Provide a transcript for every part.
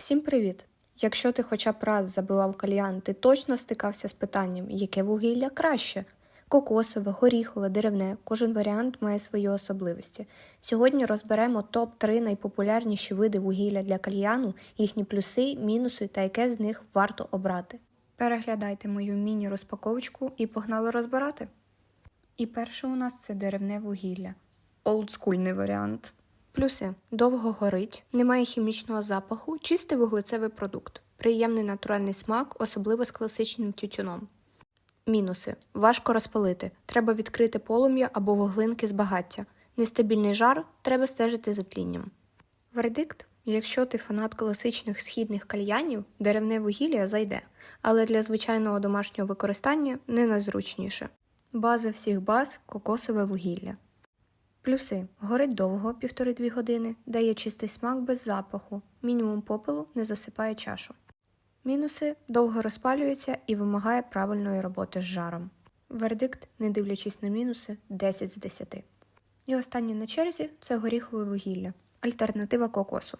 Всім привіт! Якщо ти хоча б раз забивав кальян, ти точно стикався з питанням, яке вугілля краще. Кокосове, горіхове, деревне, кожен варіант має свої особливості. Сьогодні розберемо топ-3 найпопулярніші види вугілля для кальяну, їхні плюси, мінуси та яке з них варто обрати. Переглядайте мою міні-розпаковочку і погнали розбирати. І перше у нас це деревне вугілля. Олдскульний варіант. Плюси: довго горить, немає хімічного запаху, чистий вуглецевий продукт, приємний натуральний смак, особливо з класичним тютюном. Мінуси: важко розпалити, треба відкрити полум'я або вуглинки з багаття. Нестабільний жар, треба стежити за тлінням. Вердикт: якщо ти фанат класичних східних кальянів, деревне вугілля зайде, але для звичайного домашнього використання не найзручніше. База всіх баз кокосове вугілля. Плюси: горить довго, 1,5-2 години, дає чистий смак без запаху, мінімум попелу не засипає чашу. Мінуси довго розпалюється і вимагає правильної роботи з жаром. Вердикт, не дивлячись на мінуси, 10 з 10. І останнє на черзі це горіхове вугілля, альтернатива кокосу.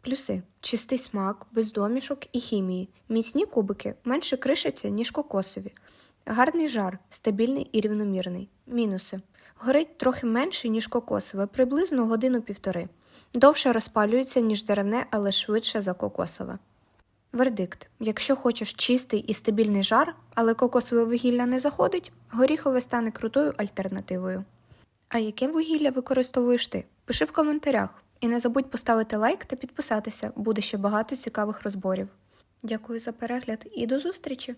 Плюси: чистий смак, без домішок і хімії, міцні кубики менше кришаться, ніж кокосові. Гарний жар, стабільний і рівномірний. Мінуси. Горить трохи менше, ніж кокосове, приблизно годину-півтори. Довше розпалюється, ніж деревне, але швидше за кокосове. Вердикт: якщо хочеш чистий і стабільний жар, але кокосове вугілля не заходить, горіхове стане крутою альтернативою. А яке вугілля використовуєш ти? Пиши в коментарях. І не забудь поставити лайк та підписатися, буде ще багато цікавих розборів. Дякую за перегляд і до зустрічі!